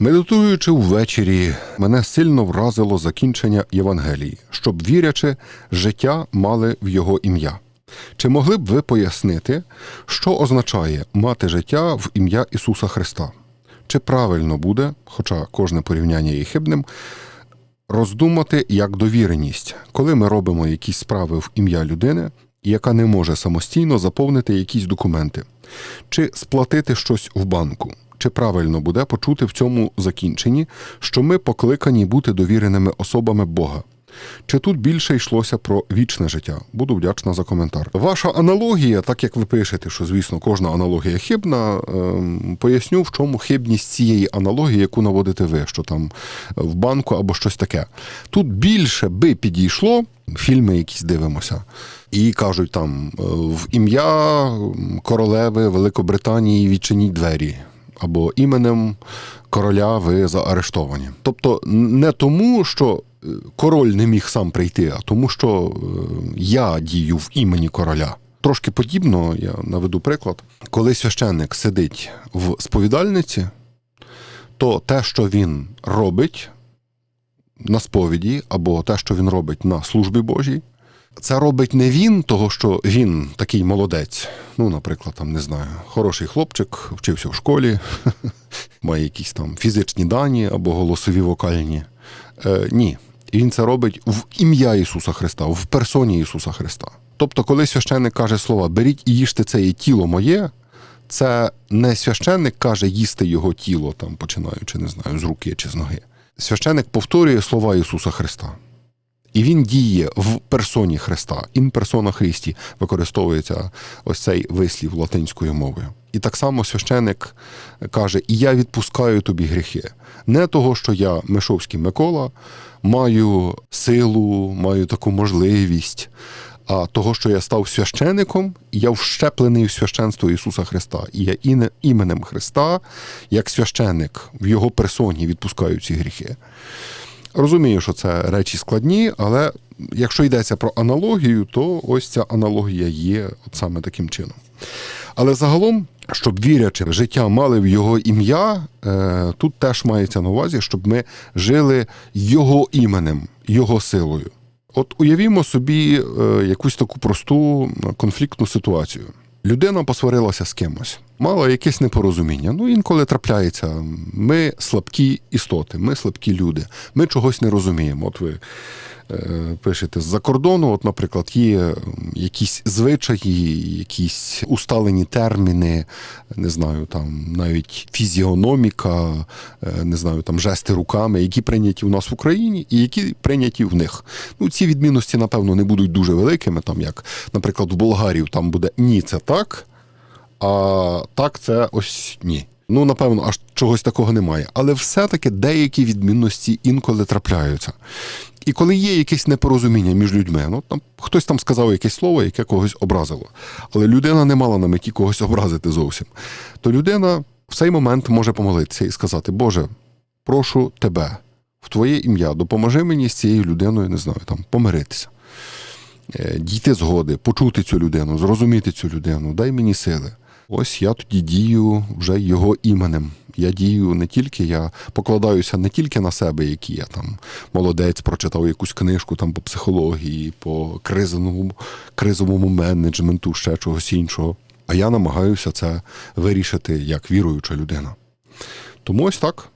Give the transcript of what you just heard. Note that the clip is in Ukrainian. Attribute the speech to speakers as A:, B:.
A: Медитуючи ввечері, мене сильно вразило закінчення Євангелії, щоб вірячи, життя мали в його ім'я. Чи могли б ви пояснити, що означає мати життя в ім'я Ісуса Христа? Чи правильно буде, хоча кожне порівняння є хибним, роздумати як довіреність, коли ми робимо якісь справи в ім'я людини, яка не може самостійно заповнити якісь документи, чи сплатити щось в банку? Чи правильно буде почути в цьому закінченні, що ми покликані бути довіреними особами Бога? Чи тут більше йшлося про вічне життя? Буду вдячна за коментар. Ваша аналогія, так як ви пишете, що звісно кожна аналогія хибна. ем, Поясню, в чому хибність цієї аналогії, яку наводите ви, що там в банку або щось таке. Тут більше би підійшло, фільми якісь дивимося, і кажуть там е, в ім'я королеви Великобританії відчиніть двері. Або іменем короля ви заарештовані. Тобто не тому, що е, король не міг сам прийти, а тому, що е, я дію в імені короля. Трошки подібно, я наведу приклад. Коли священник сидить в сповідальниці, то те, що він робить на сповіді, або те, що він робить на службі Божій, це робить не він, того, що він такий молодець. Ну, наприклад, там не знаю, хороший хлопчик, вчився в школі, має якісь там фізичні дані або голосові вокальні. Е, ні. Він це робить в ім'я Ісуса Христа, в персоні Ісуса Христа. Тобто, коли священник каже слова беріть і їжте це є тіло моє, це не священник каже їсти його тіло, там, починаючи, не знаю, з руки чи з ноги. Священник повторює слова Ісуса Христа. І він діє в персоні Христа. Ін персона Христі використовується ось цей вислів латинською мовою. І так само священик каже: І я відпускаю тобі гріхи. Не того, що я Мишовський Микола, маю силу, маю таку можливість, а того, що я став священиком, я вщеплений в священство Ісуса Христа. І я іменем Христа, як священик, в Його персоні відпускаю ці гріхи. Розумію, що це речі складні, але якщо йдеться про аналогію, то ось ця аналогія є от саме таким чином. Але загалом, щоб вірячи, життя мали в його ім'я, е, тут теж мається на увазі, щоб ми жили його іменем, його силою. От уявімо собі е, якусь таку просту конфліктну ситуацію. Людина посварилася з кимось, мала якесь непорозуміння. Ну, інколи трапляється. Ми слабкі істоти, ми слабкі люди, ми чогось не розуміємо. От ви пишете з-за кордону, от, наприклад, є якісь звичаї, якісь усталені терміни, не знаю, там навіть фізіономіка, е, не знаю, там жести руками, які прийняті у нас в Україні і які прийняті в них. Ну, ці відмінності, напевно, не будуть дуже великими, там як, наприклад, в болгарів там буде ні, це так, а так це ось ні. Ну, напевно, аж чогось такого немає. Але все-таки деякі відмінності інколи трапляються. І коли є якесь непорозуміння між людьми, ну там хтось там сказав якесь слово, яке когось образило, але людина не мала на меті когось образити зовсім, то людина в цей момент може помолитися і сказати: Боже, прошу тебе, в Твоє ім'я, допоможи мені з цією людиною, не знаю, там помиритися. Е, Дійти згоди, почути цю людину, зрозуміти цю людину, дай мені сили. Ось я тоді дію вже його іменем. Я дію не тільки, я покладаюся не тільки на себе, який я там молодець, прочитав якусь книжку там по психології, по кризовому, кризовому менеджменту, ще чогось іншого. А я намагаюся це вирішити як віруюча людина. Тому ось так.